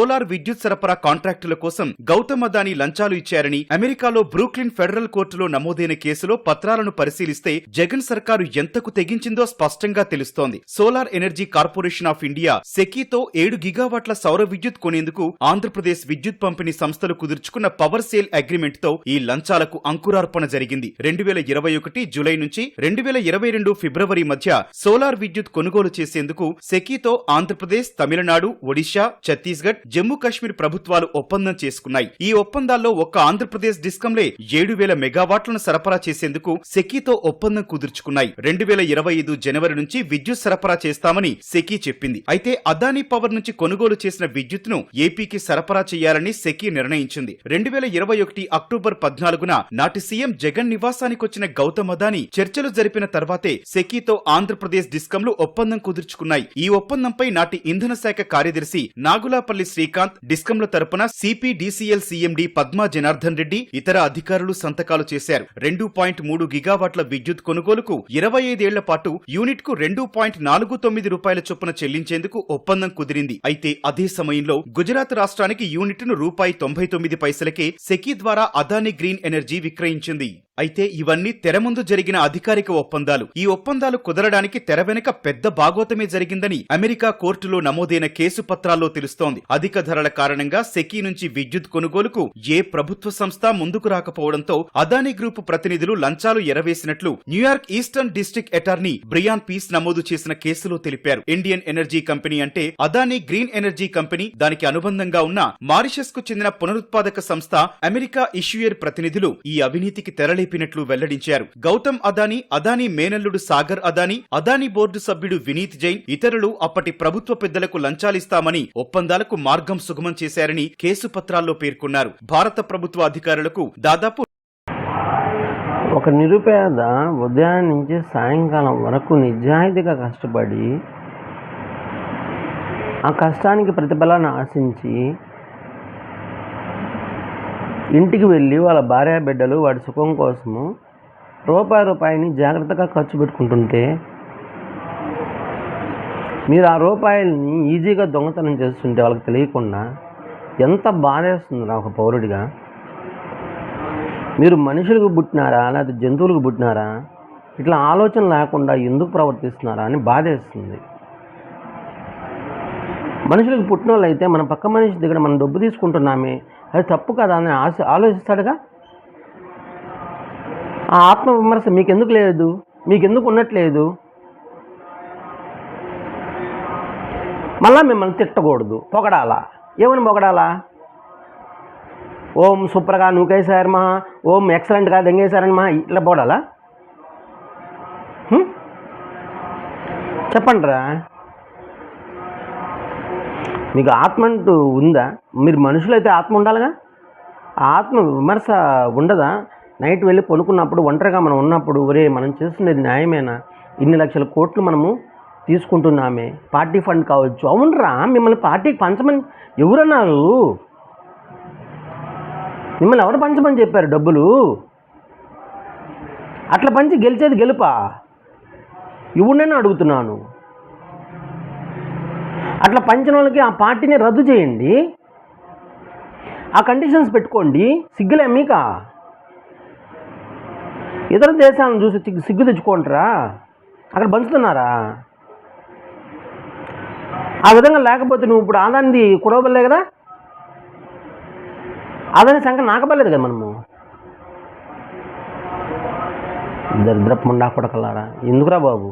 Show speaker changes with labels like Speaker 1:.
Speaker 1: Solar విద్యుత్ సరఫరా కాంట్రాక్టుల కోసం గౌతమ్ అదానీ లంచాలు ఇచ్చారని అమెరికాలో బ్రూక్లిన్ ఫెడరల్ కోర్టులో నమోదైన కేసులో పత్రాలను పరిశీలిస్తే జగన్ సర్కారు ఎంతకు తెగించిందో స్పష్టంగా తెలుస్తోంది. Solar energy corporation of India సెకీతో ఏడు గిగావాట్ల సౌర విద్యుత్ కొనేందుకు ఆంధ్రప్రదేశ్ విద్యుత్ పంపిణీ సంస్థలు కుదుర్చుకున్న పవర్ సేల్ అగ్రిమెంట్తో ఈ లంచాలకు అంకురార్పణ జరిగింది. రెండు వేల ఇరవై ఒకటి జులై నుంచి రెండు వేల ఇరవై రెండు ఫిబ్రవరి మధ్య సోలార్ విద్యుత్ కొనుగోలు చేసేందుకు సెకీతో ఆంధ్రప్రదేశ్ తమిళనాడు ఒడిశా ఛత్తీస్గఢ్ జమ్మూ కాశ్మీర్ ప్రభుత్వాలు ఒప్పందం చేసుకున్నాయి. ఈ ఒప్పందాల్లో ఒక్క ఆంధ్రప్రదేశ్ డిస్కంలే ఏడు వేల మెగావాట్లను సరఫరా చేసేందుకు సెకీతో ఒప్పందం కుదుర్చుకున్నాయి. రెండు వేల ఇరవై ఐదు జనవరి నుంచి విద్యుత్ సరఫరా చేస్తామని సెకీ చెప్పింది. అయితే అదానీ పవర్ నుంచి కొనుగోలు చేసిన విద్యుత్ను ఏపీకి సరఫరా చేయాలని సెకీ నిర్ణయించింది. రెండు వేల ఇరవై ఒకటి అక్టోబర్ పద్నాలుగున నాటి సీఎం జగన్ నివాసానికొచ్చిన గౌతమ్ అదానీ చర్చలు జరిపిన తర్వాతే సెకీతో ఆంధ్రప్రదేశ్ డిస్కంలు ఒప్పందం కుదుర్చుకున్నాయి. ఈ ఒప్పందంపై నాటి ఇంధన శాఖ కార్యదర్శి నాగులాపల్లి శ్రీకాంత్ డిస్కంల తరపున సిపిడిసిఎల్ సీఎండి పద్మా జనార్దన్ రెడ్డి ఇతర అధికారులు సంతకాలు చేశారు. రెండు పాయింట్ మూడు గిగావాట్ల విద్యుత్ కొనుగోలుకు ఇరవై ఐదేళ్ళ పాటు యూనిట్కు రెండు పాయింట్ నాలుగు తొమ్మిది రూపాయల చొప్పున చెల్లించేందుకు ఒప్పందం కుదిరింది. అయితే అదే సమయంలో గుజరాత్ రాష్ట్రానికి యూనిట్ను రూపాయి తొంభై తొమ్మిది పైసలకే సెకీ ద్వారా అదాని గ్రీన్ ఎనర్జీ విక్రయించింది. అయితే ఇవన్నీ తెర ముందు జరిగిన అధికారిక ఒప్పందాలు. ఈ ఒప్పందాలు కుదరడానికి తెర వెనుక పెద్ద భాగోతమే జరిగిందని అమెరికా కోర్టులో నమోదైన కేసు పత్రాల్లో తెలుస్తోంది. అధిక ధరల కారణంగా సెకీ నుంచి విద్యుత్ కొనుగోలుకు ఏ ప్రభుత్వ సంస్థ ముందుకు రాకపోవడంతో అదానీ గ్రూప్ ప్రతినిధులు లంచాలు ఎరవేసినట్లు New York eastern district attorney Breon Peace నమోదు చేసిన కేసులో తెలిపారు. ఇండియన్ ఎనర్జీ కంపెనీ అంటే అదానీ గ్రీన్ ఎనర్జీ కంపెనీ దానికి అనుబంధంగా ఉన్న మారిషస్కు చెందిన పునరుత్పాదక సంస్థ అమెరికా ఇష్యూయర్ ప్రతినిధులు ఈ అవినీతికి తెరలేపినట్లు వెల్లడించారు. గౌతమ్ అదానీ అదానీ మేనల్లుడు సాగర్ అదానీ అదానీ బోర్డు సభ్యుడు వినీత్ జైన్ ఇతరులు అప్పటి ప్రభుత్వ పెద్దలకు లంచాలిస్తామని ఒప్పందాలకు మార్గం సుగమం చేశారని కేసు పత్రాల్లో పేర్కొన్నారు. భారత ప్రభుత్వ అధికారులకు దాదాపు
Speaker 2: ఒక నిరుపేద ఉదయం నుంచి సాయంకాలం వరకు నిజాయితీగా కష్టపడి ఆ కష్టానికి ప్రతిఫలాన్ని ఆశించి ఇంటికి వెళ్ళి వాళ్ళ భార్య బిడ్డలు వాడి సుఖం కోసము రూపాయి రూపాయిని జాగ్రత్తగా ఖర్చు పెట్టుకుంటుంటే మీరు ఆ రూపాయలని ఈజీగా దొంగతనం చేస్తుంటే వాళ్ళకి తెలియకుండా ఎంత బాధేస్తుంది నా ఒక పౌరుడిగా? మీరు మనుషులకు పుట్టినారా? లేకపోతే జంతువులకు పుట్టినారా? ఇట్లా ఆలోచన లేకుండా ఎందుకు ప్రవర్తిస్తున్నారా అని బాధేస్తుంది. మనుషులకు పుట్టిన వాళ్ళు అయితే మన పక్క మనిషి దగ్గర మనం డబ్బు తీసుకుంటున్నామే అది తప్పు కదా అని ఆశ ఆలోచిస్తాడుగా? ఆ ఆత్మవిమర్శ మీకెందుకు లేదు? మీకెందుకు ఉన్నట్లేదు? మళ్ళా మిమ్మల్ని తిట్టకూడదు. పొగడాలా? ఏమని పొగడాలా? ఓం సూపర్గా నువ్వుకేసారు ఓం ఎక్సలెంట్గా దెంగేశారమ్మా ఇట్లా పోడాలా చెప్పండి చెప్పండిరా. మీకు ఆత్మ అంటూ ఉందా? మీరు మనుషులైతే ఆత్మ ఉండాలిగా? ఆ ఆత్మ విమర్శ ఉండదా? నైట్ వెళ్ళి పనుకున్నప్పుడు ఒంటరిగా మనం ఉన్నప్పుడు ఒరే మనం చేస్తున్నది న్యాయమేనా? ఇన్ని లక్షల కోట్లు మనము తీసుకుంటున్నామే. పార్టీ ఫండ్ కావచ్చు. అవునరా మిమ్మల్ని పార్టీకి పంచమని ఎవరన్నారు? మిమ్మల్ని ఎవరు పంచమని చెప్పారు డబ్బులు? అట్లా పంచి గెలిచేది గెలుపా? ఇవుడని అడుగుతున్నాను. అట్లా పంచిన వాళ్ళకి ఆ పార్టీని రద్దు చేయండి. ఆ కండిషన్స్ పెట్టుకోండి. సిగ్గులే మీక? ఇతర దేశాలను చూసి సిగ్గు సిగ్గు తెచ్చుకుంటారా అక్కడ పంచుతున్నారా? ఆ విధంగా లేకపోతే నువ్వు ఇప్పుడు ఆదాన్ని కుడవబల్లే కదా? ఆదాని సంఖ్య నాకబలేదు కదా మనము? దరిద్రపు ముండా కొడకల్లారా ఎందుకురా బాబు?